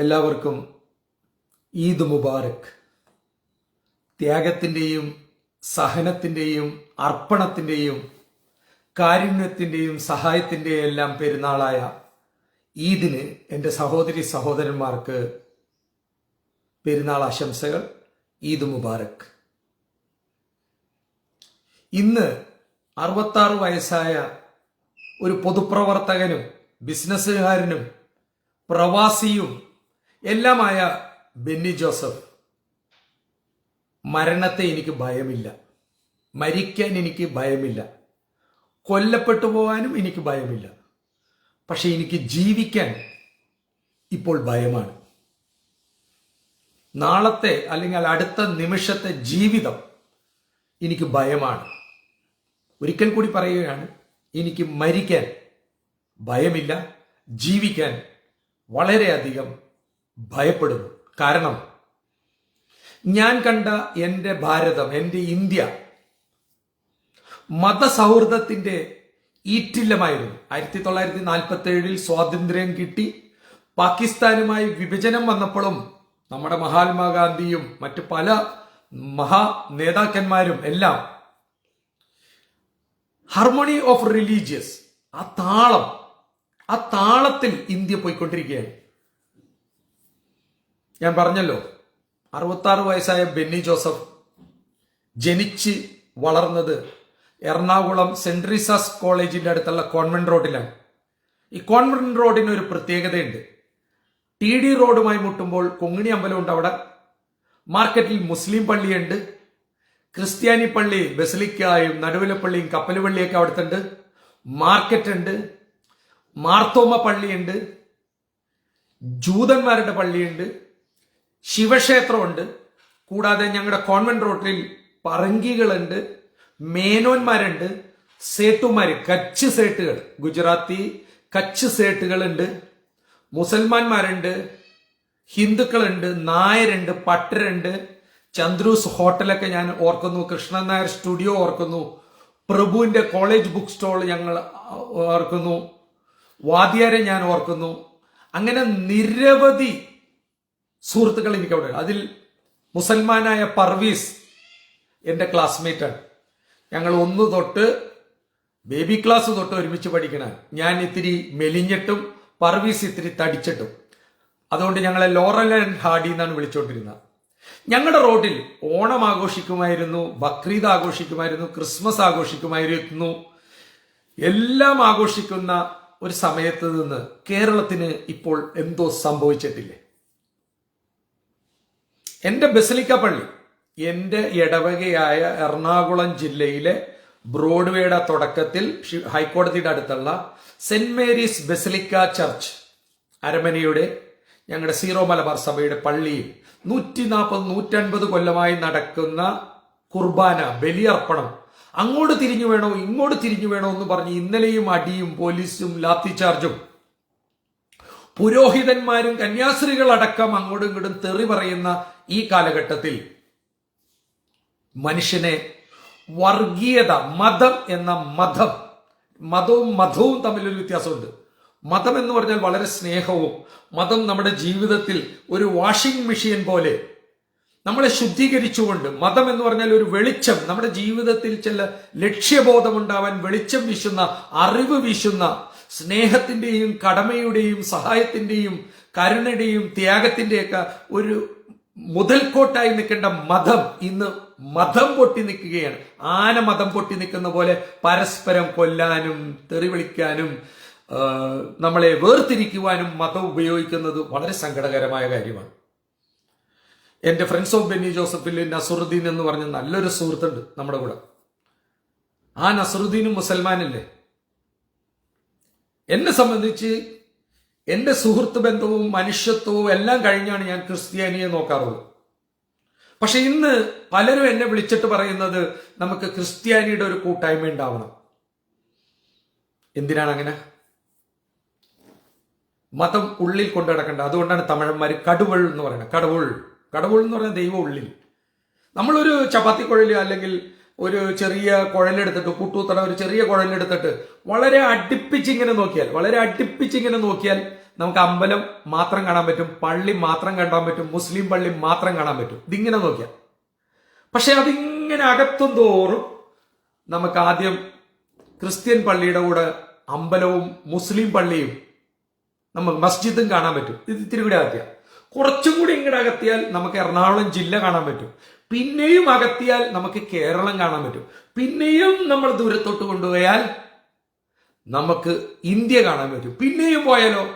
എല്ലാവർക്കും ഈദ് മുബാറക്. ത്യാഗത്തിന്റെയും സഹനത്തിന്റെയും അർപ്പണത്തിന്റെയും കാരുണ്യത്തിന്റെയും സഹായത്തിന്റെയും എല്ലാം പെരുന്നാളായ ഈദിന് എന്റെ സഹോദരി സഹോദരന്മാർക്ക് പെരുന്നാൾ ആശംസകൾ. ഈദ് മുബാറക്. ഇന്ന് അറുപത്താറ് വയസ്സായ ഒരു പൊതുപ്രവർത്തകനും ബിസിനസ്സുകാരനും പ്രവാസിയും എല്ലാമായ ബെന്നി ജോസഫ് മരണത്തെ എനിക്ക് ഭയമില്ല. മരിക്കാൻ എനിക്ക് ഭയമില്ല. കൊല്ലപ്പെട്ടു പോകാനും എനിക്ക് ഭയമില്ല. പക്ഷെ എനിക്ക് ജീവിക്കാൻ ഇപ്പോൾ ഭയമാണ്. നാളത്തെ അല്ലെങ്കിൽ അടുത്ത നിമിഷത്തെ ജീവിതം എനിക്ക് ഭയമാണ്. ഒരിക്കൽ കൂടി പറയുകയാണ് എനിക്ക് മരിക്കാൻ ഭയമില്ല ജീവിക്കാൻ വളരെയധികം ഭയപ്പെടുന്നു. കാരണം ഞാൻ കണ്ട എന്റെ ഭാരതം എന്റെ ഇന്ത്യ മതസൗഹൃദത്തിന്റെ ഈറ്റില്ലമായിരുന്നു. ആയിരത്തി തൊള്ളായിരത്തി നാൽപ്പത്തി ഏഴിൽ സ്വാതന്ത്ര്യം കിട്ടി. പാകിസ്ഥാനുമായി വിഭജനം വന്നപ്പോഴും നമ്മുടെ മഹാത്മാഗാന്ധിയും മറ്റു പല മഹാ നേതാക്കന്മാരും എല്ലാം ഹാർമോണി ഓഫ് റിലീജിയസ് ആ താളം ആ താളത്തിൽ ഇന്ത്യ പോയിക്കൊണ്ടിരിക്കുകയാണ്. ഞാൻ പറഞ്ഞല്ലോ അറുപത്താറ് വയസ്സായ ബെന്നി ജോസഫ് ജനിച്ച് വളർന്നത് എറണാകുളം സെന്റ് ട്രീസാസ് കോളേജിന്റെ അടുത്തുള്ള കോൺവെന്റ് റോഡിലാണ്. ഈ കോൺവെന്റ് റോഡിന് ഒരു പ്രത്യേകതയുണ്ട്. ടി ഡി റോഡുമായി മുട്ടുമ്പോൾ കൊങ്ങിണി അമ്പലമുണ്ട് അവിടെ. മാർക്കറ്റിൽ മുസ്ലിം പള്ളിയുണ്ട്. ക്രിസ്ത്യാനി പള്ളി ബസലിക്കായും നടുവിലപ്പള്ളിയും കപ്പലുപള്ളിയൊക്കെ കപ്പൽ പള്ളിയൊക്കെ അവിടുത്തെ ഉണ്ട് മാർക്കറ്റ് ഉണ്ട് മാർത്തോമ പള്ളിയുണ്ട്. ജൂതന്മാരുടെ പള്ളിയുണ്ട്. ശിവക്ഷേത്രമുണ്ട്. കൂടാതെ ഞങ്ങളുടെ കോൺവെന്റ് റോട്ടിൽ പറങ്കികളുണ്ട് മേനോന്മാരുണ്ട് സേട്ടുമാർ കച്ച് സേട്ടുകൾ ഗുജറാത്തി കച്ച് സേട്ടുകളുണ്ട് മുസൽമാന്മാരുണ്ട് ഹിന്ദുക്കളുണ്ട് നായരുണ്ട് പട്ടരുണ്ട്. ചന്ദ്രൂസ് ഹോട്ടലൊക്കെ ഞാൻ ഓർക്കുന്നു കൃഷ്ണൻ നായർ സ്റ്റുഡിയോ ഓർക്കുന്നു പ്രഭുവിന്റെ കോളേജ് ബുക്ക് സ്റ്റോൾ ഞങ്ങൾ ഓർക്കുന്നു വാദ്യാരെ ഞാൻ ഓർക്കുന്നു. അങ്ങനെ നിരവധി സുഹൃത്തുക്കൾ എനിക്ക് അവിടെ അതിൽ മുസൽമാനായ പർവീസ് എന്റെ ക്ലാസ്മേറ്റാണ് ഞങ്ങൾ ഒന്ന് തൊട്ട് ബേബി ക്ലാസ് തൊട്ട് ഒരുമിച്ച് പഠിക്കണ ഞാൻ ഇത്തിരി മെലിഞ്ഞിട്ടും പർവീസ് ഇത്തിരി തടിച്ചിട്ടും. അതുകൊണ്ട് ഞങ്ങളെ ലോറൽ ആൻഡ് ഹാഡി എന്നാണ് വിളിച്ചുകൊണ്ടിരുന്നത്. ഞങ്ങളുടെ റോഡിൽ ഓണം ആഘോഷിക്കുമായിരുന്നു ബക്രീദ് ആഘോഷിക്കുമായിരുന്നു ക്രിസ്മസ് ആഘോഷിക്കുമായിരുന്നു. എല്ലാം ആഘോഷിക്കുന്ന ഒരു സമയത്ത് നിന്ന് കേരളത്തിന് ഇപ്പോൾ എന്തോ സംഭവിച്ചിട്ടില്ലേ? എന്റെ ബസലിക്ക പള്ളി എന്റെ ഇടവകയായ എറണാകുളം ജില്ലയിലെ ബ്രോഡ്വേയുടെ തുടക്കത്തിൽ ഹൈക്കോടതിയുടെ അടുത്തുള്ള സെന്റ് മേരീസ് ബസലിക്ക ചർച്ച് അരമനയുടെ ഞങ്ങളുടെ സീറോ മലബാർ സഭയുടെ പള്ളിയിൽ നൂറ്റി നാൽപ്പത് നൂറ്റൻപത് കൊല്ലമായി നടക്കുന്ന കുർബാന ബലിയർപ്പണം അങ്ങോട്ട് തിരിഞ്ഞു വേണോ ഇങ്ങോട്ട് തിരിഞ്ഞു വേണോ എന്ന് പറഞ്ഞ് ഇന്നലെയും അടിയും പോലീസും ലാത്തി ചാർജും പുരോഹിതന്മാരും കന്യാസ്ത്രീകളടക്കം അങ്ങോട്ടും ഇങ്ങോട്ടും തെറി പറയുന്ന ഈ കാലഘട്ടത്തിൽ മനുഷ്യനെ വർഗീയത മതം എന്ന മതം മതവും മതവും തമ്മിലൊരു വ്യത്യാസമുണ്ട്. മതം എന്ന് പറഞ്ഞാൽ വളരെ സ്നേഹവും മതം നമ്മുടെ ജീവിതത്തിൽ ഒരു വാഷിംഗ് മെഷീൻ പോലെ. നമ്മളെ ശുദ്ധീകരിച്ചുകൊണ്ട് മതം എന്ന് പറഞ്ഞാൽ ഒരു വെളിച്ചം നമ്മുടെ ജീവിതത്തിൽ ചില ലക്ഷ്യബോധം ഉണ്ടാവാൻ വെളിച്ചം വീശുന്ന അറിവ് വീശുന്ന സ്നേഹത്തിന്റെയും കടമയുടെയും സഹായത്തിന്റെയും കരുണയുടെയും ത്യാഗത്തിന്റെയൊക്കെ ഒരു മുതൽക്കോട്ടായി നിൽക്കേണ്ട മതം ഇന്ന് മതം പൊട്ടി നിൽക്കുകയാണ്. ആന മതം പൊട്ടി നിൽക്കുന്ന പോലെ പരസ്പരം കൊല്ലാനും തെറി വിളിക്കാനും നമ്മളെ വേർതിരിക്കുവാനും മതം ഉപയോഗിക്കുന്നത് വളരെ സങ്കടകരമായ കാര്യമാണ്. എന്റെ ഫ്രണ്ട്സ് ഓഫ് ബെന്നി ജോസഫിൽ നസറുദ്ദീൻ എന്ന് പറഞ്ഞ നല്ലൊരു സുഹൃത്തുണ്ട് നമ്മുടെ കൂടെ. ആ നസറുദ്ദീനും മുസൽമാനല്ലേ? എന്നെ സംബന്ധിച്ച് എന്റെ സുഹൃത്ത് ബന്ധവും മനുഷ്യത്വവും എല്ലാം കഴിഞ്ഞാണ് ഞാൻ ക്രിസ്ത്യാനിയെ നോക്കാറുള്ളത്. പക്ഷെ ഇന്ന് പലരും എന്നെ വിളിച്ചിട്ട് പറയുന്നത് നമുക്ക് ക്രിസ്ത്യാനിയുടെ ഒരു കൂട്ടായ്മ ഉണ്ടാവണം. എന്തിനാണ് അങ്ങനെ? മതം ഉള്ളിൽ കൊണ്ടു നടക്കേണ്ട. അതുകൊണ്ടാണ് തമിഴന്മാർ കടുവൾ എന്ന് പറയുന്നത്. കടവുൾ. കടവുൾ എന്ന് പറയുന്നത് ദൈവം ഉള്ളിൽ. നമ്മളൊരു ചപ്പാത്തിക്കുഴൽ അല്ലെങ്കിൽ ഒരു ചെറിയ കുഴലെടുത്തിട്ട് കൂട്ടൂത്തട ഒരു ചെറിയ കുഴലെടുത്തിട്ട് വളരെ അടുപ്പിച്ചിങ്ങനെ നോക്കിയാൽ വളരെ അടുപ്പിച്ചിങ്ങനെ നോക്കിയാൽ നമുക്ക് അമ്പലം മാത്രം കാണാൻ പറ്റും പള്ളി മാത്രം കണ്ടാൻ പറ്റും മുസ്ലിം പള്ളി മാത്രം കാണാൻ പറ്റും. ഇതിങ്ങനെ നോക്കിയാൽ. പക്ഷെ അതിങ്ങനെ അകത്തും തോറും നമുക്ക് ആദ്യം ക്രിസ്ത്യൻ പള്ളിയുടെ കൂടെ അമ്പലവും മുസ്ലിം പള്ളിയും നമുക്ക് മസ്ജിദും കാണാൻ പറ്റും. ഇത് അകത്തിയാൽ കുറച്ചും കൂടി ഇങ്ങോട്ട് അകത്തിയാൽ നമുക്ക് എറണാകുളം ജില്ല കാണാൻ പറ്റും. പിന്നെയും അകത്തിയാൽ നമുക്ക് കേരളം കാണാൻ പറ്റും. പിന്നെയും നമ്മൾ ദൂരത്തോട്ട് കൊണ്ടുപോയാൽ നമുക്ക് ഇന്ത്യ കാണാൻ പറ്റും. പിന്നെയും പോയാലോ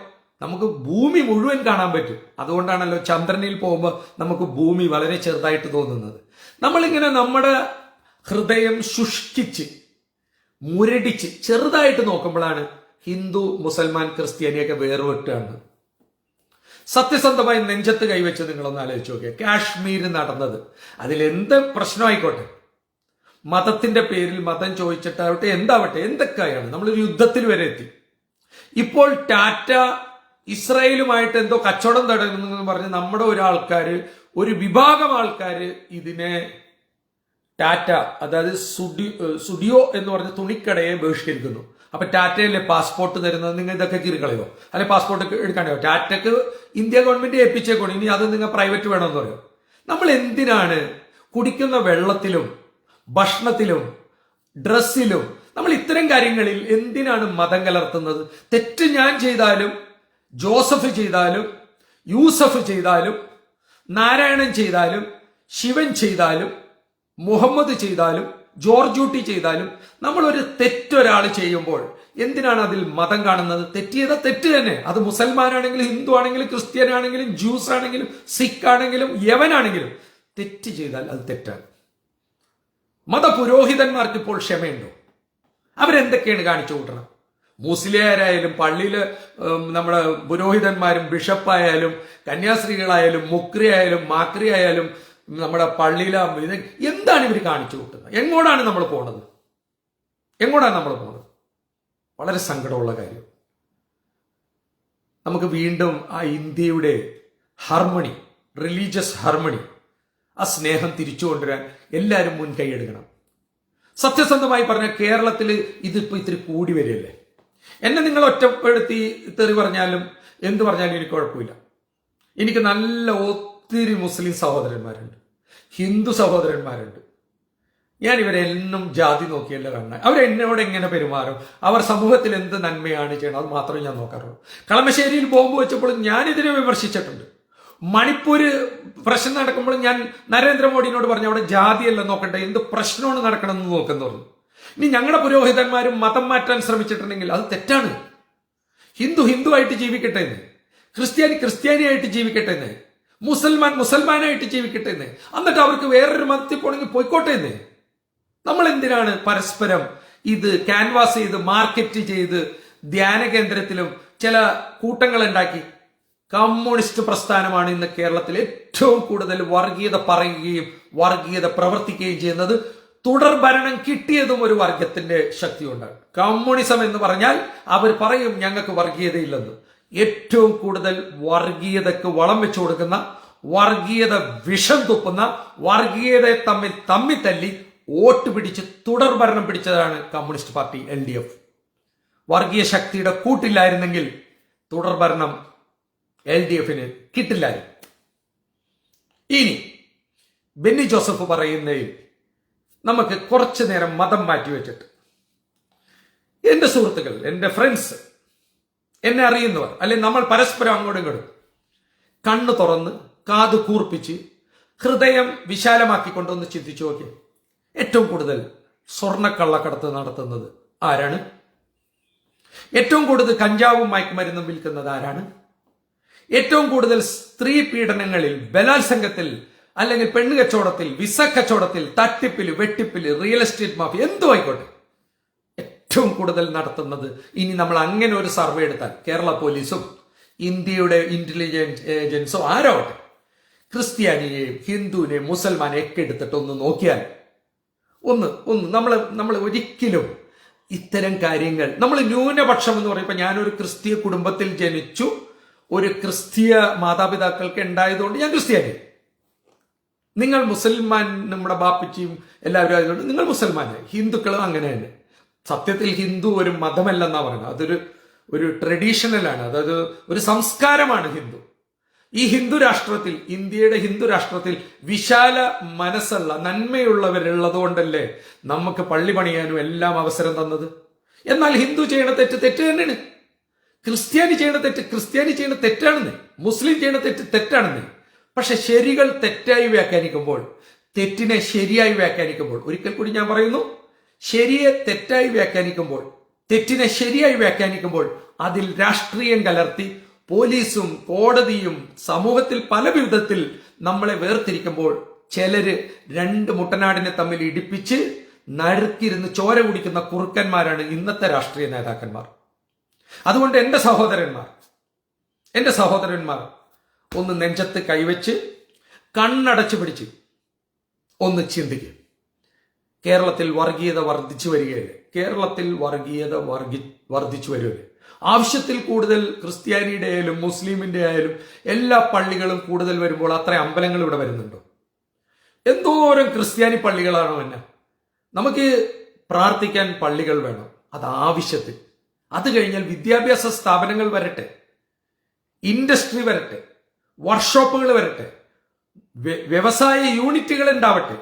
നമുക്ക് ഭൂമി മുഴുവൻ കാണാൻ പറ്റും. അതുകൊണ്ടാണല്ലോ ചന്ദ്രനിൽ പോകുമ്പോൾ നമുക്ക് ഭൂമി വളരെ ചെറുതായിട്ട് തോന്നുന്നത്. നമ്മളിങ്ങനെ നമ്മുടെ ഹൃദയം ശുഷ്കിച്ച് മുരടിച്ച് ചെറുതായിട്ട് നോക്കുമ്പോഴാണ് ഹിന്ദു മുസൽമാൻ ക്രിസ്ത്യാനിയൊക്കെ വേർപെട്ടാണ് സത്യസന്ധമായി നെഞ്ചത്ത് കൈവച്ച് നിങ്ങളൊന്ന് ആലോചിച്ച് നോക്കിയാൽ കാശ്മീർ നടന്നത്. അതിലെന്ത് പ്രശ്നമായിക്കോട്ടെ? മതത്തിന്റെ പേരിൽ മതം ചോദിച്ചിട്ടാവട്ടെ എന്താവട്ടെ എന്തൊക്കെയാണ്? നമ്മളൊരു യുദ്ധത്തിൽ വരെ എത്തി. ഇപ്പോൾ ടാറ്റ ഇസ്രായേലുമായിട്ട് എന്തോ കച്ചവടം തുടങ്ങുന്നു പറഞ്ഞ് നമ്മുടെ ഒരാൾക്കാര് ഒരു വിഭാഗം ആൾക്കാര് ഇതിനെ ടാറ്റ അതായത് സുഡി സുഡിയോ എന്ന് പറഞ്ഞ തുണിക്കടയെ ബഹിഷ്കരിക്കുന്നു. അപ്പൊ ടാറ്റയല്ലേ പാസ്പോർട്ട് തരുന്നത്? നിങ്ങൾ ഇതൊക്കെ കീറിക്കളയോ? അല്ലെ പാസ്പോർട്ട് എടുക്കാണ്ടോ ടാറ്റക്ക് ഇന്ത്യ ഗവൺമെന്റ് ഏൽപ്പിച്ചേക്കോണം? ഇനി അത് നിങ്ങൾ പ്രൈവറ്റ് വേണമെന്ന് പറയും? നമ്മൾ എന്തിനാണ് കുടിക്കുന്ന വെള്ളത്തിലും ഭക്ഷണത്തിലും ഡ്രസ്സിലും നമ്മൾ ഇത്തരം കാര്യങ്ങളിൽ എന്തിനാണ് മതം കലർത്തുന്നത്? തെറ്റ് ഞാൻ ചെയ്താലും ജോസഫ് ചെയ്താലും യൂസഫ് ചെയ്താലും നാരായണൻ ചെയ്താലും ശിവൻ ചെയ്താലും മുഹമ്മദ് ചെയ്താലും ജോർജൂട്ടി ചെയ്താലും നമ്മൾ ഒരു തെറ്റൊരാൾ ചെയ്യുമ്പോൾ എന്തിനാണ് അതിൽ മതം കാണുന്നത്? തെറ്റ് ചെയ്ത തെറ്റ് തന്നെ. അത് മുസൽമാനാണെങ്കിലും ഹിന്ദു ആണെങ്കിലും ക്രിസ്ത്യൻ ആണെങ്കിലും ജ്യൂസ് ആണെങ്കിലും സിഖ് ആണെങ്കിലും യവനാണെങ്കിലും തെറ്റ് ചെയ്താൽ അത് തെറ്റാണ്. മതപുരോഹിതന്മാർക്ക് ഇപ്പോൾ ക്ഷമയുണ്ടോ? അവരെന്തൊക്കെയാണ് കാണിച്ചു കൂട്ടണം? മുസ്ലിയാരായാലും പള്ളിയിൽ നമ്മുടെ പുരോഹിതന്മാരും ബിഷപ്പായാലും കന്യാസ്ത്രീകളായാലും മുക്രി ആയാലും മാക്രി ആയാലും നമ്മുടെ പള്ളിയിലാകുമ്പോൾ ഇത് എന്താണ് ഇവർ കാണിച്ചു കൂട്ടുന്നത്? എങ്ങോട്ടാണ് നമ്മൾ പോണത്? എങ്ങോട്ടാണ് നമ്മൾ പോണത്? വളരെ സങ്കടമുള്ള കാര്യം. നമുക്ക് വീണ്ടും ആ ഇന്ത്യയുടെ ഹാർമണി റിലീജിയസ് ഹാർമണി ആ സ്നേഹം തിരിച്ചു കൊണ്ടുവരാൻ എല്ലാവരും മുൻകൈ എടുക്കണം. സത്യസന്ധമായി പറഞ്ഞ കേരളത്തിൽ ഇതിപ്പോ ഇത്തിരി കൂടി വരികയല്ലേ? എന്നെ നിങ്ങൾ ഒറ്റപ്പെടുത്തി തെറി പറഞ്ഞാലും എന്ത് പറഞ്ഞാലും എനിക്ക് കുഴപ്പമില്ല. എനിക്ക് നല്ല ഒത്തിരി മുസ്ലിം സഹോദരന്മാരുണ്ട്. ഹിന്ദു സഹോദരന്മാരുണ്ട്. ഞാൻ ഇവരെന്നും ജാതി നോക്കിയല്ല കാണുന്നത്. അവരെന്നോട് എങ്ങനെ പെരുമാറും? അവർ സമൂഹത്തിൽ എന്ത് നന്മയാണ് ചെയ്യണം അത് മാത്രമേ ഞാൻ നോക്കാറുള്ളൂ. കളമശ്ശേരിയിൽ ബോംബ് വെച്ചപ്പോൾ ഞാൻ ഇതിനെ വിമർശിച്ചിട്ടുണ്ട്. മണിപ്പൂര് പ്രശ്നം നടക്കുമ്പോൾ ഞാൻ നരേന്ദ്രമോദിനോട് പറഞ്ഞു അവിടെ ജാതിയല്ല നോക്കണ്ട. എന്ത് പ്രശ്നമാണ് നടക്കണമെന്ന് നോക്കുന്നു പറഞ്ഞു. ഇനി ഞങ്ങളുടെ പുരോഹിതന്മാരും മതം മാറ്റാൻ ശ്രമിച്ചിട്ടുണ്ടെങ്കിൽ അത് തെറ്റാണ്. ഹിന്ദു ഹിന്ദു ആയിട്ട് ജീവിക്കട്ടെ എന്ന്. ക്രിസ്ത്യാനി ക്രിസ്ത്യാനിയായിട്ട് ജീവിക്കട്ടെ എന്ന്. മുസൽമാൻ മുസൽമാനായിട്ട് ജീവിക്കട്ടെ എന്ന് എന്നിട്ട് അവർക്ക് വേറൊരു മതത്തിൽ പോണെങ്കിൽ പോയിക്കോട്ടെ എന്ന് നമ്മൾ എന്തിനാണ് പരസ്പരം ഇത് ക്യാൻവാസ് ചെയ്ത് മാർക്കറ്റ് ചെയ്ത് ധ്യാന കേന്ദ്രത്തിലും ചില കൂട്ടങ്ങൾ ഉണ്ടാക്കി? കമ്മ്യൂണിസ്റ്റ് പ്രസ്ഥാനമാണ് ഇന്ന് കേരളത്തിൽ ഏറ്റവും കൂടുതൽ വർഗീയത പറയുകയും വർഗീയത പ്രവർത്തിക്കുകയും ചെയ്യുന്നത്. തുടർ ഭരണം കിട്ടിയതും ഒരു വർഗത്തിന്റെ ശക്തി കൊണ്ടാണ് കമ്മ്യൂണിസം എന്ന് പറഞ്ഞാൽ അവർ പറയും ഞങ്ങൾക്ക് വർഗീയതയില്ലെന്ന്. ഏറ്റവും കൂടുതൽ വർഗീയതക്ക് വളം വെച്ചു കൊടുക്കുന്ന വർഗീയത വിഷം തുപ്പുന്ന വർഗീയതയെ തമ്മിൽ തമ്മി തല്ലി വോട്ട് പിടിച്ച് തുടർ ഭരണം പിടിച്ചതാണ് communist party L D F. വർഗീയ ശക്തിയുടെ കൂട്ടില്ലായിരുന്നെങ്കിൽ തുടർ ഭരണം എൽ ഡി എഫിന് കിട്ടില്ലായിരുന്നു. ഇനി ബെന്നി ജോസഫ് പറയുന്നതിൽ നമുക്ക് കുറച്ചു നേരം മതം മാറ്റി വെച്ചിട്ട്. എന്റെ സുഹൃത്തുക്കൾ എന്റെ ഫ്രണ്ട്സ് എന്നെ അറിയുന്നവർ അല്ലെങ്കിൽ നമ്മൾ പരസ്പരം അങ്ങോട്ടും ഇങ്ങോട്ടും കണ്ണു തുറന്ന് കാത് കൂർപ്പിച്ച് ഹൃദയം വിശാലമാക്കിക്കൊണ്ടൊന്ന് ചിന്തിച്ചു നോക്കി ഏറ്റവും കൂടുതൽ സ്വർണക്കള്ളക്കടത്ത് നടത്തുന്നത് ആരാണ്? ഏറ്റവും കൂടുതൽ കഞ്ചാവും മയക്കുമരുന്നും വിൽക്കുന്നത് ആരാണ്? ഏറ്റവും കൂടുതൽ സ്ത്രീ പീഡനങ്ങളിൽ ബലാത്സംഗത്തിൽ അല്ലെങ്കിൽ പെണ്ണ് കച്ചവടത്തിൽ വിസ കച്ചവടത്തിൽ തട്ടിപ്പിൽ വെട്ടിപ്പിൽ റിയൽ എസ്റ്റേറ്റ് മാഫി എന്തു ആയിക്കോട്ടെ. ഏറ്റവും കൂടുതൽ നടത്തുന്നത് ഇനി നമ്മൾ അങ്ങനെ ഒരു സർവേ എടുത്താൽ കേരള പോലീസും ഇന്ത്യയുടെ ഇന്റലിജൻസ് ഏജൻസോ ആരോട്ടെ ക്രിസ്ത്യാനിയെയും ഹിന്ദുവിനെയും മുസൽമാനെയും ഒക്കെ എടുത്തിട്ട് ഒന്ന് നോക്കിയാൽ ഒന്ന് ഒന്ന് നമ്മൾ നമ്മൾ ഒരിക്കലും ഇത്തരം കാര്യങ്ങൾ നമ്മൾ ന്യൂനപക്ഷം എന്ന് പറയുമ്പോൾ ഞാനൊരു ക്രിസ്തീയ കുടുംബത്തിൽ ജനിച്ചു ഒരു ക്രിസ്തീയ മാതാപിതാക്കൾക്ക് ഉണ്ടായതുകൊണ്ട് ഞാൻ ക്രിസ്ത്യാനി. നിങ്ങൾ മുസൽമാൻ നമ്മുടെ ബാപ്പച്ചിയും എല്ലാവരും ആയതുകൊണ്ട് നിങ്ങൾ മുസൽമാനെ ഹിന്ദുക്കളും അങ്ങനെ തന്നെ. സത്യത്തിൽ ഹിന്ദു ഒരു മതമല്ലെന്നാ പറയുന്നത്. അതൊരു ഒരു ട്രഡീഷണലാണ്. അതായത് ഒരു സംസ്കാരമാണ് ഹിന്ദു. ഈ ഹിന്ദു രാഷ്ട്രത്തിൽ ഇന്ത്യയുടെ ഹിന്ദു രാഷ്ട്രത്തിൽ വിശാല മനസ്സുള്ള നന്മയുള്ളവരുള്ളത് കൊണ്ടല്ലേ നമുക്ക് പള്ളി പണിയാനും എല്ലാം അവസരം തന്നത്? എന്നാൽ ഹിന്ദു ചെയ്യണ തെറ്റ് തെറ്റ് തന്നെയാണ്. ക്രിസ്ത്യാനി ചെയ്യണ തെറ്റ് ക്രിസ്ത്യാനി ചെയ്യണ തെറ്റാണെന്ന്. മുസ്ലിം ചെയ്യണ തെറ്റ് തെറ്റാണെന്ന്. പക്ഷെ ശരികൾ തെറ്റായി വ്യാഖ്യാനിക്കുമ്പോൾ തെറ്റിനെ ശരിയായി വ്യാഖ്യാനിക്കുമ്പോൾ ഒരിക്കൽ കൂടി ഞാൻ പറയുന്നു ശരിയെ തെറ്റായി വ്യാഖ്യാനിക്കുമ്പോൾ തെറ്റിനെ ശരിയായി വ്യാഖ്യാനിക്കുമ്പോൾ അതിൽ രാഷ്ട്രീയം കലർത്തി പോലീസും കോടതിയും സമൂഹത്തിൽ പല വിധത്തിൽ നമ്മളെ വേർതിരിക്കുമ്പോൾ ചിലര് രണ്ട് മുട്ടനാടിനെ തമ്മിൽ ഇടിപ്പിച്ച് നടുക്കിരുന്ന് ചോര കുടിക്കുന്ന കുറുക്കന്മാരാണ് ഇന്നത്തെ രാഷ്ട്രീയ നേതാക്കന്മാർ. അതുകൊണ്ട് എന്റെ സഹോദരന്മാർ എന്റെ സഹോദരന്മാർ ഒന്ന് നെഞ്ചത്ത് കൈവച്ച് കണ്ണടച്ചു പിടിച്ച് ഒന്ന് ചിന്തിക്കും. കേരളത്തിൽ വർഗീയത വർദ്ധിച്ചു വരികയല്ലേ? കേരളത്തിൽ വർഗീയത വർഗി വർദ്ധിച്ചു വരികയല്ലേ ആവശ്യത്തിൽ കൂടുതൽ ക്രിസ്ത്യാനിയുടെ ആയാലും മുസ്ലിമിന്റെ ആയാലും എല്ലാ പള്ളികളും കൂടുതൽ വരുമ്പോൾ അത്ര അമ്പലങ്ങൾ ഇവിടെ വരുന്നുണ്ടോ? എന്തോരം ക്രിസ്ത്യാനി പള്ളികളാണോ എന്നെ? നമുക്ക് പ്രാർത്ഥിക്കാൻ പള്ളികൾ വേണം. അത് ആവശ്യത്തിൽ. അത് കഴിഞ്ഞാൽ വിദ്യാഭ്യാസ സ്ഥാപനങ്ങൾ വരട്ടെ. ഇൻഡസ്ട്രി വരട്ടെ. വർക്ക്ഷോപ്പുകൾ വരട്ടെ. വ്യവസായ യൂണിറ്റുകൾ ഉണ്ടാവട്ടെ.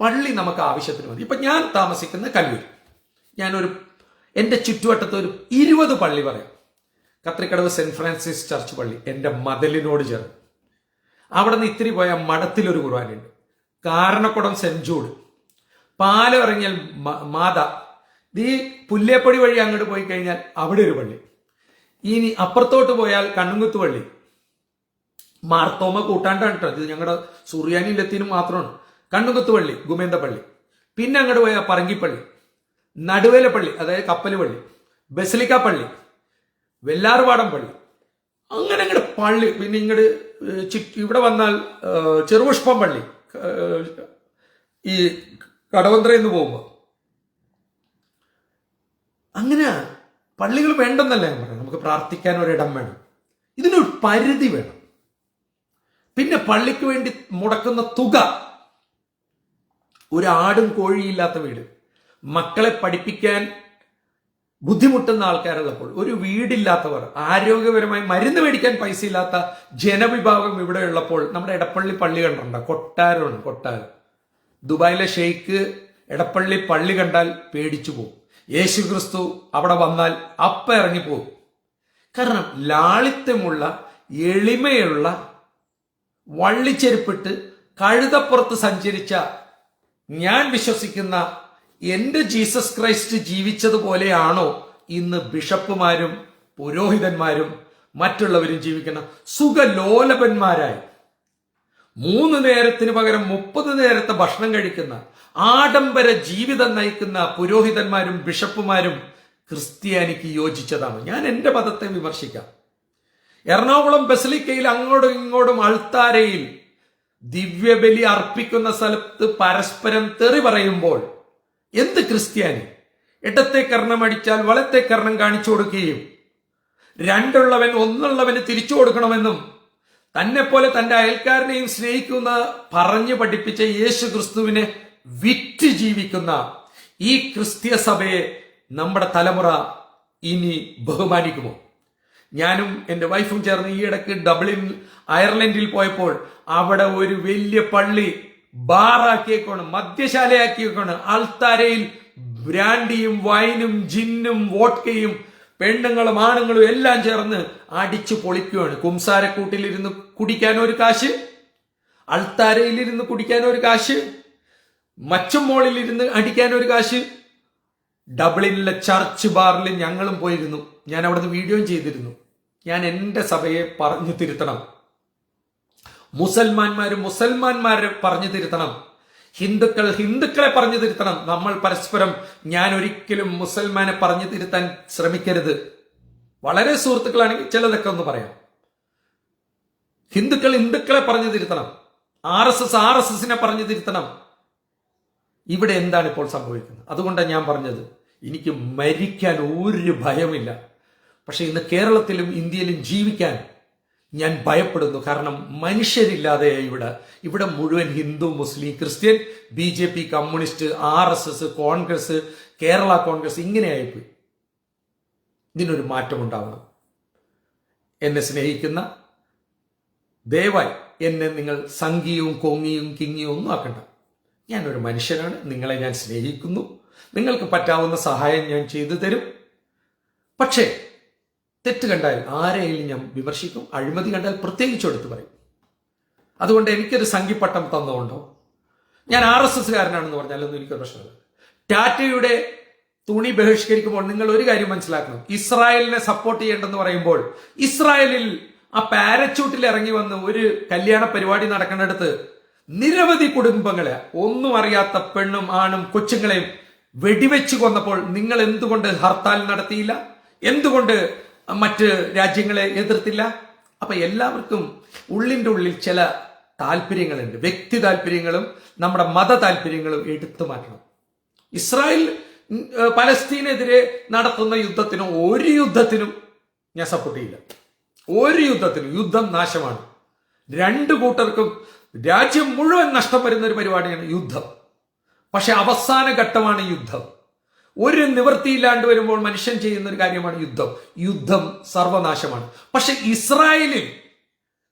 പള്ളി നമുക്ക് ആവശ്യത്തിന് മതി. ഇപ്പൊ ഞാൻ താമസിക്കുന്ന കല്ലൂർ. ഞാനൊരു എന്റെ ചുറ്റുവട്ടത്ത് ഒരു ഇരുപത് പള്ളി പറയാം. കത്രിക്കടവ് സെന്റ് ഫ്രാൻസിസ് ചർച്ച് പള്ളി എന്റെ മതിലിനോട് ചേർന്ന്. അവിടെ നിന്ന് ഇത്തിരി പോയാൽ മഠത്തിലൊരു കുർബാനയുണ്ട്. കാരണക്കുടം സെന്റ് ജൂഡ്. പാലം ഇറങ്ങിയാൽ മാത. ഈ പുല്ലേപ്പടി വഴി അങ്ങോട്ട് പോയി കഴിഞ്ഞാൽ അവിടെ ഒരു പള്ളി. ഇനി അപ്പുറത്തോട്ട് പോയാൽ കണ്ണുങ്കുത്ത് പള്ളി. മാർത്തോമ കൂട്ടാണ്ടാണ് കേട്ടോ. ഇത് ഞങ്ങളുടെ സുറിയാനി ലത്തീനും മാത്രമാണ്. കണ്ണുങ്കുത്ത് പള്ളി ഗുമേന്ദ പള്ളി. പിന്നെ അങ്ങോട്ട് പോയ പറങ്കിപ്പള്ളി. നടുവേല പള്ളി അതായത് കപ്പൽ പള്ളി ബസലിക്ക പള്ളി വെല്ലാറുപാടം പള്ളി. അങ്ങനെ അങ്ങോട്ട് പള്ളി പിന്നെ ഇങ്ങോട്ട് ഇവിടെ വന്നാൽ ചെറുപുഷ്പം പള്ളി ഈ കടവന്ത്രയിൽ നിന്ന് പോകുമ്പോൾ അങ്ങനെ പള്ളികൾ വേണ്ടെന്നല്ല ഞാൻ പറയുന്നത്. നമുക്ക് പ്രാർത്ഥിക്കാൻ ഒരിടം വേണം. ഇതിനൊരു പരിധി വേണം. പിന്നെ പള്ളിക്ക് വേണ്ടി മുടക്കുന്ന തുക. ഒരാടും കോഴിയില്ലാത്ത വീട്. മക്കളെ പഠിപ്പിക്കാൻ ബുദ്ധിമുട്ടുന്ന ആൾക്കാരുള്ളപ്പോൾ ഒരു വീടില്ലാത്തവർ ആരോഗ്യപരമായി മരുന്ന് മേടിക്കാൻ പൈസ ഇല്ലാത്ത ജനവിഭാഗം ഇവിടെ ഉള്ളപ്പോൾ നമ്മുടെ എടപ്പള്ളി പള്ളി കണ്ടുണ്ട് കൊട്ടാരമാണ് കൊട്ടാരം. ദുബായിലെ ഷെയ്ഖ് എടപ്പള്ളി പള്ളി കണ്ടാൽ പേടിച്ചു പോകും. യേശു ക്രിസ്തു അവിടെ വന്നാൽ അപ്പ ഇറങ്ങി പോകും കാരണം ലാളിത്യമുള്ള എളിമയുള്ള വള്ളിച്ചെരുപ്പിട്ട് കഴുതപ്പുറത്ത് സഞ്ചരിച്ച ഞാൻ വിശ്വസിക്കുന്ന എന്റെ ജീസസ് ക്രൈസ്റ്റ് ജീവിച്ചതുപോലെയാണോ ഇന്ന് ബിഷപ്പുമാരും പുരോഹിതന്മാരും മറ്റുള്ളവരും ജീവിക്കുന്ന സുഖലോലപന്മാരായി മൂന്ന് നേരത്തിന് പകരം മുപ്പത് നേരത്തെ ഭക്ഷണം കഴിക്കുന്ന ആഡംബര ജീവിതം നയിക്കുന്ന പുരോഹിതന്മാരും ബിഷപ്പുമാരും ക്രിസ്ത്യാനിക്ക് യോജിച്ചതാണ്. ഞാൻ എന്റെ മതത്തെ വിമർശിക്കാം. എറണാകുളം ബസലിക്കയിൽ അങ്ങോട്ടും ഇങ്ങോട്ടും അൾത്താരയിൽ ദിവ്യബലി അർപ്പിക്കുന്ന സ്ഥലത്ത് പരസ്പരം തെറി പറയുമ്പോൾ എന്ത് ക്രിസ്ത്യാനി? ഇടത്തെ കർണം അടിച്ചാൽ വളത്തെ കർണം കാണിച്ചു കൊടുക്കുകയും രണ്ടുള്ളവൻ ഒന്നുള്ളവന് തിരിച്ചു കൊടുക്കണമെന്നും തന്നെ പോലെ തന്റെ അയൽക്കാരനെയും സ്നേഹിക്കുന്ന പറഞ്ഞു പഠിപ്പിച്ച യേശു ക്രിസ്തുവിനെ വിറ്റ് ജീവിക്കുന്ന ഈ ക്രിസ്തീയ സഭയെ നമ്മുടെ തലമുറ ഇനി ബഹുമാനിക്കുമോ? ഞാനും എന്റെ വൈഫും ചേർന്ന് ഈ ഇടയ്ക്ക് ഡബ്ലിൻ അയർലൻഡിൽ പോയപ്പോൾ അവിടെ ഒരു വലിയ പള്ളി ബാറാക്കിയേക്കാണ് മദ്യശാലയാക്കിയേക്കാണ് ആൾത്താരയിൽ ബ്രാൻഡിയും വൈനും ജിന്നും വോട്ട്കയും പെണ്ണുങ്ങളും ആണുങ്ങളും എല്ലാം ചേർന്ന് അടിച്ചു പൊളിക്കുകയാണ് കുംസാരക്കൂട്ടിലിരുന്ന് കുടിക്കാൻ ഒരു കാശ് അൾത്താരയിലിരുന്ന് കുടിക്കാൻ ഒരു കാശ് മച്ചും മോളിലിരുന്ന് അടിക്കാൻ ഒരു കാശ്. ഡബ്ലിനിലെ ചർച്ച് ബാറിൽ ഞങ്ങളും പോയിരുന്നു. ഞാൻ അവിടുന്ന് വീഡിയോയും ചെയ്തിരുന്നു. ഞാൻ എന്റെ സഭയെ പറഞ്ഞു തിരുത്തണം. മുസൽമാന്മാര് മുസൽമാന്മാരെ പറഞ്ഞു തിരുത്തണം. ഹിന്ദുക്കൾ ഹിന്ദുക്കളെ പറഞ്ഞു തിരുത്തണം. നമ്മൾ പരസ്പരം ഞാൻ ഒരിക്കലും മുസൽമാനെ പറഞ്ഞു തിരുത്താൻ ശ്രമിക്കരുത്. വളരെ സുഹൃത്തുക്കളാണെങ്കിൽ ചിലതൊക്കെ ഒന്ന് പറയാം. ഹിന്ദുക്കൾ ഹിന്ദുക്കളെ പറഞ്ഞു തിരുത്തണം. R S S R S എസിനെ പറഞ്ഞു തിരുത്തണം. ഇവിടെ എന്താണ് ഇപ്പോൾ സംഭവിക്കുന്നത്? അതുകൊണ്ടാണ് ഞാൻ പറഞ്ഞത്. എനിക്ക് മരിക്കാൻ ഒരു ഭയമില്ല. പക്ഷെ ഇന്ന് കേരളത്തിലും ഇന്ത്യയിലും ജീവിക്കാൻ ഞാൻ ഭയപ്പെടുന്നു. കാരണം മനുഷ്യരില്ലാതെ ഇവിടെ ഇവിടെ മുഴുവൻ Hindu Muslim Christian B J P communist R S S Congress Kerala Congress ഇങ്ങനെയായിപ്പോയി. ഇതിനൊരു മാറ്റമുണ്ടാവണം. എന്നെ സ്നേഹിക്കുന്ന ദയവായി എന്നെ നിങ്ങൾ സംഗീയവും കൊങ്ങിയും കിങ്ങിയും ഒന്നും ആക്കണ്ട. ഞാനൊരു മനുഷ്യനാണ് നിങ്ങളെ ഞാൻ സ്നേഹിക്കുന്നു. നിങ്ങൾക്ക് പറ്റാവുന്ന സഹായം ഞാൻ ചെയ്തു തരും. പക്ഷേ തെറ്റ് കണ്ടാൽ ആരെയും ഞാൻ വിമർശിക്കും അഴിമതി കണ്ടാൽ പ്രത്യേകിച്ച് എടുത്തു പറയും. അതുകൊണ്ട് എനിക്കൊരു സംഘിപ്പട്ടം തന്നുകൊണ്ടോ ഞാൻ ആർ എസ് എസ്കാരനാണെന്ന് പറഞ്ഞാലൊന്നും എനിക്കൊരു പ്രശ്നമില്ല. ടാറ്റയുടെ തുണി ബഹിഷ്കരിക്കുമ്പോൾ നിങ്ങൾ ഒരു കാര്യം മനസ്സിലാക്കണം. ഇസ്രായേലിനെ സപ്പോർട്ട് ചെയ്യേണ്ടെന്ന് പറയുമ്പോൾ ഇസ്രായേലിൽ ആ പാരച്ചൂട്ടിൽ ഇറങ്ങി വന്ന് ഒരു കല്യാണ പരിപാടി നടക്കുന്നിടത്ത് നിരവധി കുടുംബങ്ങളെ ഒന്നും അറിയാത്ത പെണ്ണും ആണും കൊച്ചുങ്ങളെയും വെടിവെച്ച് കൊന്നപ്പോൾ നിങ്ങൾ എന്തുകൊണ്ട് ഹർത്താൽ നടത്തിയില്ല? എന്തുകൊണ്ട് മറ്റ് രാജ്യങ്ങളെ എതിർത്തില്ല. അപ്പൊ എല്ലാവർക്കും ഉള്ളിന്റെ ഉള്ളിൽ ചില താല്പര്യങ്ങളുണ്ട്. വ്യക്തി താല്പര്യങ്ങളും നമ്മുടെ മത താല്പര്യങ്ങളും എടുത്തു മാറ്റണം. ഇസ്രായേൽ പലസ്തീനെതിരെ നടത്തുന്ന യുദ്ധത്തിനും ഒരു യുദ്ധത്തിനും ഞാൻ സപ്പോർട്ട് ചെയ്യില്ല. ഒരു യുദ്ധത്തിനും. യുദ്ധം നാശമാണ്. രണ്ട് കൂട്ടർക്കും രാജ്യം മുഴുവൻ നഷ്ടം വരുന്ന ഒരു പരിപാടിയാണ് യുദ്ധം. പക്ഷെ അവസാന ഘട്ടമാണ് യുദ്ധം. ഒരു നിവൃത്തിയില്ലാണ്ട് വരുമ്പോൾ മനുഷ്യൻ ചെയ്യുന്ന ഒരു കാര്യമാണ് യുദ്ധം. യുദ്ധം സർവനാശമാണ്. പക്ഷെ ഇസ്രായേലിൽ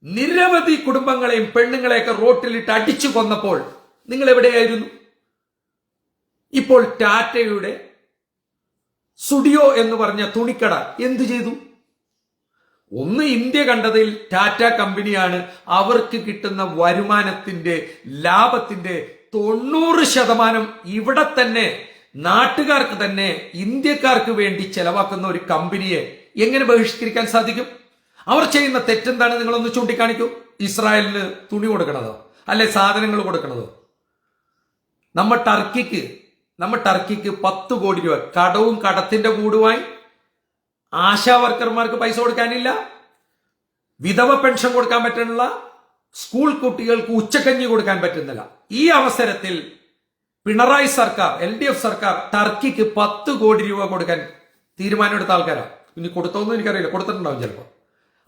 നിരവധി കുടുംബങ്ങളെയും പെണ്ണുങ്ങളെയൊക്കെ റോട്ടിലിട്ട് അടിച്ചു കൊന്നപ്പോൾ നിങ്ങൾ എവിടെയായിരുന്നു ഇപ്പോൾ ടാറ്റയുടെ സ്റ്റുഡിയോ എന്ന് പറഞ്ഞ തുണിക്കട എന്തു ചെയ്തു? ഒന്ന് ഇന്ത്യ കണ്ടതിൽ ടാറ്റ കമ്പനിയാണ് അവർക്ക് കിട്ടുന്ന വരുമാനത്തിന്റെ ലാഭത്തിന്റെ തൊണ്ണൂറ് ശതമാനം ഇവിടെ തന്നെ നാട്ടുകാർക്ക് തന്നെ ഇന്ത്യക്കാർക്ക് വേണ്ടി ചെലവാക്കുന്ന ഒരു കമ്പനിയെ എങ്ങനെ ബഹിഷ്കരിക്കാൻ സാധിക്കും? അവർ ചെയ്യുന്ന തെറ്റെന്താണ്? നിങ്ങളൊന്ന് ചൂണ്ടിക്കാണിക്കൂ. ഇസ്രായേലിന് തുണി കൊടുക്കണതോ? അല്ലെ സാധനങ്ങൾ കൊടുക്കണതോ? നമ്മ ടർക്കിക്ക് നമ്മ ടർക്കിക്ക് പത്ത് കോടി രൂപ കടവും കടത്തിന്റെ കൂടുമായി ആശാ വർക്കർമാർക്ക് പൈസ കൊടുക്കാനില്ല. വിധവ പെൻഷൻ കൊടുക്കാൻ പറ്റുന്നില്ല. സ്കൂൾ കുട്ടികൾക്ക് ഉച്ചക്കഞ്ഞി കൊടുക്കാൻ പറ്റുന്നില്ല. ഈ അവസരത്തിൽ പിണറായി സർക്കാർ എൽ ഡി എഫ് സർക്കാർ ടർക്കിക്ക് പത്ത് കോടി രൂപ കൊടുക്കാൻ തീരുമാനമെടുത്ത ആൾക്കാരാ. ഇനി കൊടുത്തോന്നും എനിക്കറിയില്ല. കൊടുത്തിട്ടുണ്ടാവും ചിലപ്പോൾ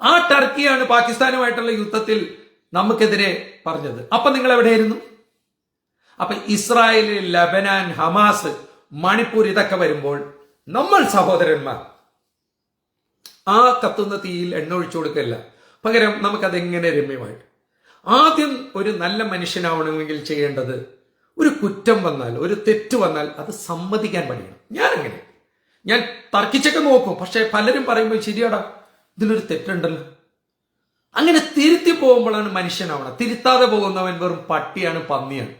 ആ ടർക്കിയാണ് പാകിസ്ഥാനുമായിട്ടുള്ള യുദ്ധത്തിൽ നമുക്കെതിരെ പറഞ്ഞത്. അപ്പൊ നിങ്ങൾ എവിടെയായിരുന്നു അപ്പൊ ഇസ്രായേൽ ലബനാൻ ഹമാസ് മണിപ്പൂർ ഇതൊക്കെ വരുമ്പോൾ നമ്മൾ സഹോദരന്മാർ ആ കത്തുന്ന തീയിൽ എണ്ണ ഒഴിച്ചു കൊടുക്കല്ല. പകരം നമുക്കതെങ്ങനെ രമ്യമായിട്ട്? ആദ്യം ഒരു നല്ല മനുഷ്യനാവണമെങ്കിൽ ചെയ്യേണ്ടത് ഒരു കുറ്റം വന്നാൽ ഒരു തെറ്റ് വന്നാൽ അത് സമ്മതിക്കാൻ പഠിക്കണം ഞാൻ അങ്ങനെ ഞാൻ തർക്കിച്ചൊക്കെ നോക്കും. പക്ഷേ പലരും പറയുമ്പോൾ ശരിയാടാ ഇതിലൊരു തെറ്റുണ്ടല്ലോ. അങ്ങനെ തിരുത്തി പോകുമ്പോഴാണ് മനുഷ്യനാവണം. തിരുത്താതെ പോകുന്നവൻ വെറും പട്ടിയാണ് പന്നിയാണ്.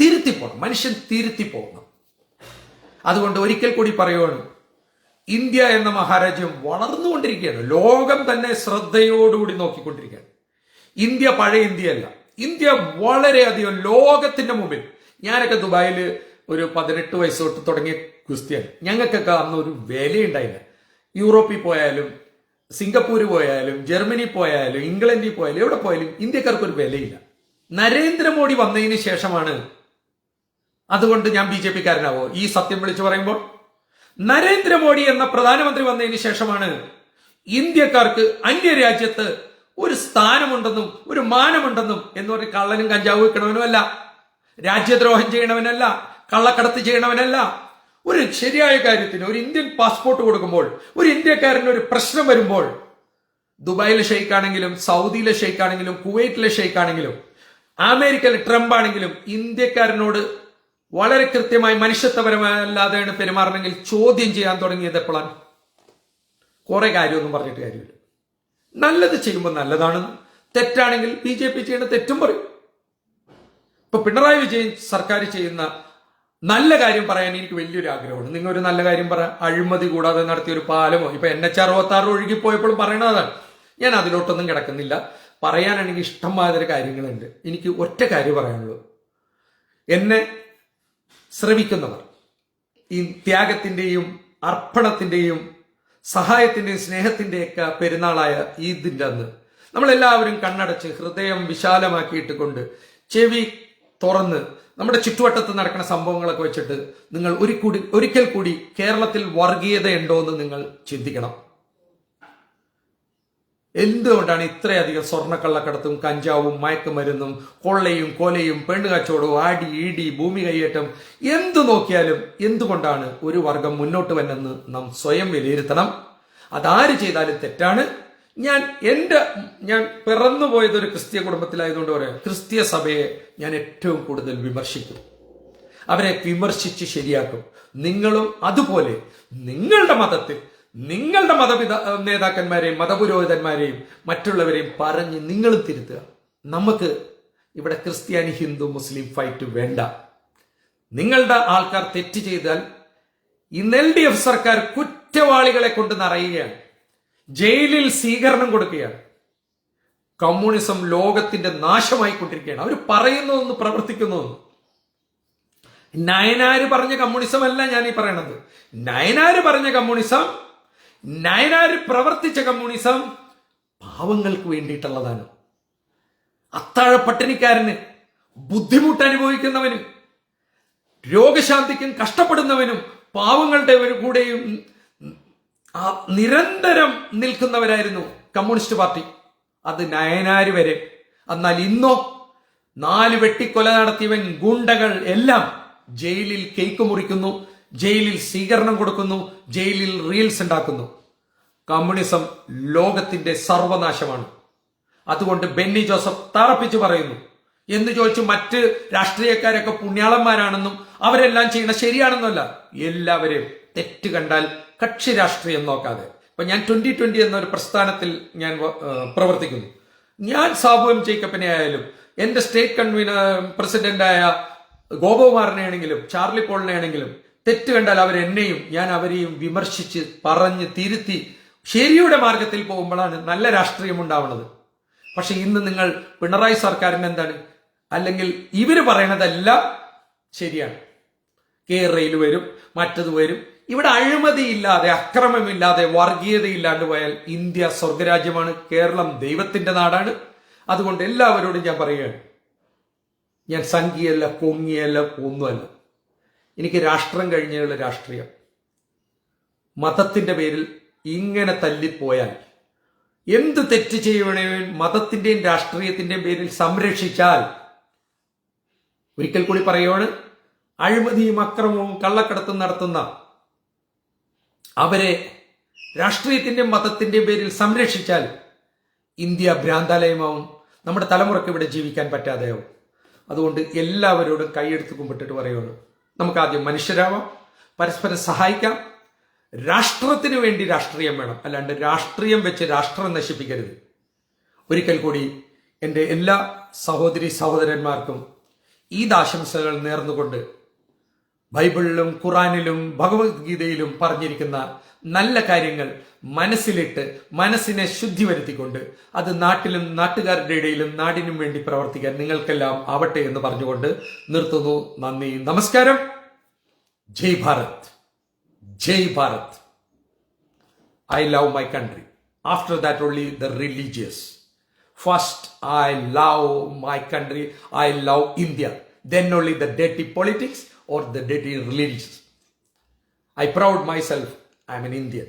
തിരുത്തി പോകണം മനുഷ്യൻ തിരുത്തി പോകണം. അതുകൊണ്ട് ഒരിക്കൽ കൂടി പറയുവാണ് ഇന്ത്യ എന്ന മഹാരാജ്യം വളർന്നുകൊണ്ടിരിക്കുകയാണ്. ലോകം തന്നെ ശ്രദ്ധയോടുകൂടി നോക്കിക്കൊണ്ടിരിക്കുകയാണ്. ഇന്ത്യ പഴയ ഇന്ത്യയല്ല. ഇന്ത്യ വളരെയധികം ലോകത്തിന്റെ മുമ്പിൽ. ഞാനൊക്കെ ദുബായിൽ ഒരു പതിനെട്ട് വയസ്സ് തൊട്ട് തുടങ്ങിയ ക്രിസ്ത്യൻ ഞങ്ങൾക്കൊക്കെ അന്ന് ഒരു വിലയുണ്ടായില്ല. യൂറോപ്പിൽ പോയാലും സിംഗപ്പൂർ പോയാലും ജർമ്മനി പോയാലും ഇംഗ്ലണ്ടിൽ പോയാലും എവിടെ പോയാലും ഇന്ത്യക്കാർക്ക് ഒരു വിലയില്ല. നരേന്ദ്രമോദി വന്നതിന് ശേഷമാണ് അതുകൊണ്ട് ഞാൻ ബി ജെ പിക്കാരനാവോ ഈ സത്യം വിളിച്ചു പറയുമ്പോൾ നരേന്ദ്രമോദി എന്ന പ്രധാനമന്ത്രി വന്നതിന് ശേഷമാണ് ഇന്ത്യക്കാർക്ക് അന്യരാജ്യത്ത് ഒരു സ്ഥാനമുണ്ടെന്നും ഒരു മാനമുണ്ടെന്നും എന്ന് പറഞ്ഞ് കള്ളനും കഞ്ചാവ് വെക്കണവനുമല്ല രാജ്യദ്രോഹം ചെയ്യണവനല്ല കള്ളക്കടത്ത് ചെയ്യണവനല്ല. ഒരു ശരിയായ കാര്യത്തിന് ഒരു ഇന്ത്യൻ പാസ്പോർട്ട് കൊടുക്കുമ്പോൾ ഒരു ഇന്ത്യക്കാരന് ഒരു പ്രശ്നം വരുമ്പോൾ ദുബായിലെ ഷെയ്ഖ് ആണെങ്കിലും സൗദിയിലെ ഷെയ്ഖ് ആണെങ്കിലും കുവൈറ്റിലെ ഷെയ്ഖ് ആണെങ്കിലും അമേരിക്കയിലെ ട്രംപ് ആണെങ്കിലും ഇന്ത്യക്കാരനോട് വളരെ കൃത്യമായി മനുഷ്യത്വപരമല്ലാതെയാണ് പെരുമാറണമെങ്കിൽ ചോദ്യം ചെയ്യാൻ തുടങ്ങിയത് എപ്പോഴാണ്? കുറെ കാര്യമൊന്നും പറഞ്ഞിട്ട് കാര്യമില്ല. നല്ലത് ചെയ്യുമ്പോൾ നല്ലതാണ്. തെറ്റാണെങ്കിൽ ബി ജെ പി ചെയ്യുന്ന തെറ്റും പറയും. ഇപ്പൊ പിണറായി വിജയൻ സർക്കാർ ചെയ്യുന്ന നല്ല കാര്യം പറയാൻ എനിക്ക് വലിയൊരു ആഗ്രഹമുണ്ട് നിങ്ങൾ ഒരു നല്ല കാര്യം പറ. അഴിമതി കൂടാതെ നടത്തിയ ഒരു പാലമോ? ഇപ്പൊ എൻ എച്ച് അറുപത്തി ആറ് ഒഴുകിപ്പോയപ്പോഴും പറയണതാണ്. ഞാൻ അതിലോട്ടൊന്നും കിടക്കുന്നില്ല. പറയാനാണെങ്കിൽ ഇഷ്ടംമാതിരി കാര്യങ്ങളുണ്ട്. എനിക്ക് ഒറ്റ കാര്യം പറയാനുള്ളൂ. എന്നെ ശ്രമിക്കുന്നവർ ഈ ത്യാഗത്തിന്റെയും അർപ്പണത്തിന്റെയും സഹായത്തിന്റെയും സ്നേഹത്തിന്റെയൊക്കെ പെരുന്നാളായ ഈദിന്റെ അന്ന്. നമ്മളെല്ലാവരും കണ്ണടച്ച് ഹൃദയം വിശാലമാക്കിയിട്ട് കൊണ്ട് ചെവി തുറന്ന് നമ്മുടെ ചുറ്റുവട്ടത്ത് നടക്കുന്ന സംഭവങ്ങളൊക്കെ വെച്ചിട്ട് നിങ്ങൾ ഒരു ഒരിക്കൽ കൂടി കേരളത്തിൽ വർഗീയത ഉണ്ടോ എന്ന് നിങ്ങൾ ചിന്തിക്കണം. എന്തുകൊണ്ടാണ് ഇത്രയധികം സ്വർണക്കള്ളക്കടത്തും കഞ്ചാവും മയക്കുമരുന്നും കൊള്ളയും കൊലയും പെണ്ണുകച്ചവടവും ആടി ഈടി ഭൂമി കൈയേറ്റം എന്തു നോക്കിയാലും എന്തുകൊണ്ടാണ് ഒരു വർഗം മുന്നോട്ട് വന്നെന്ന് നാം സ്വയം വിലയിരുത്തണം. അതാര് ചെയ്താലും തെറ്റാണ്. ഞാൻ എന്റെ ഞാൻ പിറന്നുപോയത് ഒരു ക്രിസ്തീയ കുടുംബത്തിലായതുകൊണ്ട് പറയാം ക്രിസ്തീയ സഭയെ ഞാൻ ഏറ്റവും കൂടുതൽ വിമർശിക്കും. അവരെ വിമർശിച്ച് ശരിയാക്കും. നിങ്ങളും അതുപോലെ നിങ്ങളുടെ മതത്തിൽ നിങ്ങളുടെ മതപിത നേതാക്കന്മാരെയും മതപുരോഹിതന്മാരെയും മറ്റുള്ളവരെയും പറഞ്ഞ് നിങ്ങളും തിരുത്തുക. നമുക്ക് ഇവിടെ ക്രിസ്ത്യാനി ഹിന്ദു മുസ്ലിം ഫൈറ്റ് വേണ്ട. നിങ്ങളുടെ ആൾക്കാർ തെറ്റ് ചെയ്താൽ ഇന്ന് എൽ ഡി എഫ് സർക്കാർ കുറ്റവാളികളെ കൊണ്ട് നിറയുകയാണ്. ജയിലിൽ സ്വീകരണം കൊടുക്കുകയാണ്. കമ്മ്യൂണിസം ലോകത്തിന്റെ നാശമായി കൊണ്ടിരിക്കുകയാണ് അവർ പറയുന്നതൊന്ന് പ്രവർത്തിക്കുന്നതൊന്ന് നയനാര് പറഞ്ഞ കമ്മ്യൂണിസം അല്ല ഞാൻ ഈ പറയണത്. നയനാര് പറഞ്ഞ കമ്മ്യൂണിസം നയനാര് പ്രവർത്തിച്ച കമ്മ്യൂണിസം പാവങ്ങൾക്ക് വേണ്ടിയിട്ടുള്ളതാണ്. അത്താഴ പട്ടിണിക്കാരന് ബുദ്ധിമുട്ട് അനുഭവിക്കുന്നവനും രോഗശാന്തിക്കും കഷ്ടപ്പെടുന്നവനും പാവങ്ങളുടെ കൂടെയും നിരന്തരം നിൽക്കുന്നവരായിരുന്നു കമ്മ്യൂണിസ്റ്റ് പാർട്ടി. അത് നയനാര് വരെ. എന്നാൽ ഇന്നോ നാല് വെട്ടിക്കൊല നടത്തിയവൻ ഗുണ്ടകൾ എല്ലാം ജയിലിൽ കേക്ക് മുറിക്കുന്നു. ജയിലിൽ സ്വീകരണം കൊടുക്കുന്നു ജയിലിൽ റീൽസ് ഉണ്ടാക്കുന്നു. കമ്മ്യൂണിസം ലോകത്തിന്റെ സർവനാശമാണ്. അതുകൊണ്ട് ബെന്നി ജോസഫ് തറപ്പിച്ച് പറയുന്നു എന്ന് ചോദിച്ചു മറ്റ് രാഷ്ട്രീയക്കാരൊക്കെ പുണ്യാളന്മാരാണെന്നും അവരെല്ലാം ചെയ്യണ ശരിയാണെന്നല്ല. എല്ലാവരെയും തെറ്റ് കണ്ടാൽ കക്ഷി രാഷ്ട്രീയം നോക്കാതെ. ഇപ്പൊ ഞാൻ ട്വന്റി ട്വന്റി എന്നൊരു പ്രസ്ഥാനത്തിൽ ഞാൻ പ്രവർത്തിക്കുന്നു. ഞാൻ സാബു എം ജേക്കബിനെ ആയാലും എന്റെ സ്റ്റേറ്റ് കൺവീനർ പ്രസിഡന്റായ ഗോപകുമാറിനെ ആണെങ്കിലും ചാർലി പോളിനെ ആണെങ്കിലും തെറ്റ് കണ്ടാൽ അവർ എന്നെയും ഞാൻ അവരെയും വിമർശിച്ച് പറഞ്ഞ് തിരുത്തി ശരിയുടെ മാർഗത്തിൽ പോകുമ്പോഴാണ് നല്ല രാഷ്ട്രീയം ഉണ്ടാവുന്നത്. പക്ഷെ ഇന്ന് നിങ്ങൾ പിണറായി സർക്കാരിന് എന്താണ്? അല്ലെങ്കിൽ ഇവർ പറയണതെല്ലാം ശരിയാണ്. കേരളയിൽ വരും മറ്റത് വരും. ഇവിടെ അഴിമതിയില്ലാതെ അക്രമമില്ലാതെ വർഗീയതയില്ലാണ്ട് പോയാൽ ഇന്ത്യ സ്വർഗരാജ്യമാണ് കേരളം ദൈവത്തിന്റെ നാടാണ്. അതുകൊണ്ട് എല്ലാവരോടും ഞാൻ പറയുകയാണ് ഞാൻ സംഖ്യയല്ല കൊങ്ങിയല്ല ഒന്നുമല്ല. എനിക്ക് രാഷ്ട്രം കഴിഞ്ഞുള്ള രാഷ്ട്രീയം. മതത്തിന്റെ പേരിൽ ഇങ്ങനെ തല്ലിപ്പോയാൽ എന്ത് തെറ്റ് ചെയ്യണേലും മതത്തിന്റെയും രാഷ്ട്രീയത്തിന്റെയും പേരിൽ സംരക്ഷിച്ചാൽ ഒരിക്കൽ കൂടി പറയുവാണ് അഴിമതിയും അക്രമവും കള്ളക്കടത്തും നടത്തുന്ന അവരെ രാഷ്ട്രീയത്തിന്റെയും മതത്തിന്റെയും പേരിൽ സംരക്ഷിച്ചാൽ ഇന്ത്യ ഭ്രാന്താലയമാവും. നമ്മുടെ തലമുറയ്ക്ക് ഇവിടെ ജീവിക്കാൻ പറ്റാതെയാവും. അതുകൊണ്ട് എല്ലാവരോടും കൈയെടുത്ത് കുമ്പിട്ടിട്ട് പറയുന്നു നമുക്ക് ആദ്യം മനുഷ്യരാവാം പരസ്പരം സഹായിക്കാം. രാഷ്ട്രത്തിന് വേണ്ടി രാഷ്ട്രീയം വേണം. അല്ലാണ്ട് രാഷ്ട്രീയം വെച്ച് രാഷ്ട്രം നശിപ്പിക്കരുത്. ഒരിക്കൽ കൂടി എന്റെ എല്ലാ സഹോദരി സഹോദരന്മാർക്കും ഈദ് ആശംസകൾ നേർന്നുകൊണ്ട് ബൈബിളിലും ഖുറാനിലും ഭഗവത്ഗീതയിലും പറഞ്ഞിരിക്കുന്ന നല്ല കാര്യങ്ങൾ മനസ്സിലിട്ട് മനസ്സിനെ ശുദ്ധി വരുത്തിക്കൊണ്ട് അത് നാട്ടിലും നാട്ടുകാരുടെ ഇടയിലും നാടിനും വേണ്ടി പ്രവർത്തിക്കാൻ നിങ്ങൾക്കെല്ലാം ആവട്ടെ എന്ന് പറഞ്ഞുകൊണ്ട് നിർത്തുന്നു. നന്ദി. നമസ്കാരം. ജയ് ഭാരത്. ജയ് Bharat. I love my country. After that only the religious. First I love my country. I love India. Then only the deity politics or the deity religious. I proud my self I'm an Indian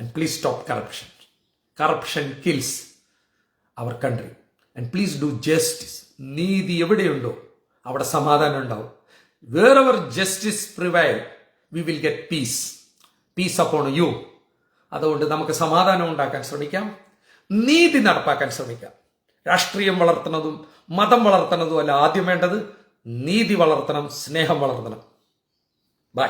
and please stop corruption corruption kills our country and please do justice നീതി എവിടെയുണ്ടോ അവിടെ സമാധാനം ഉണ്ടാവും. Where ever justice prevail we will get piece piece upon you അതുകൊണ്ട് നമുക്ക് സമാധാനം ഉണ്ടാക്കാൻ ശ്രമിക്കാം. നീതി നടപ്പാക്കാൻ ശ്രമിക്കാം. രാഷ്ട്രീയം വളർത്തുന്നതും മതം വളർത്തുന്നതും അല്ല ആദ്യം വേണ്ടത്. നീതി വളർത്തണം സ്നേഹം വളർത്തണം. ബൈ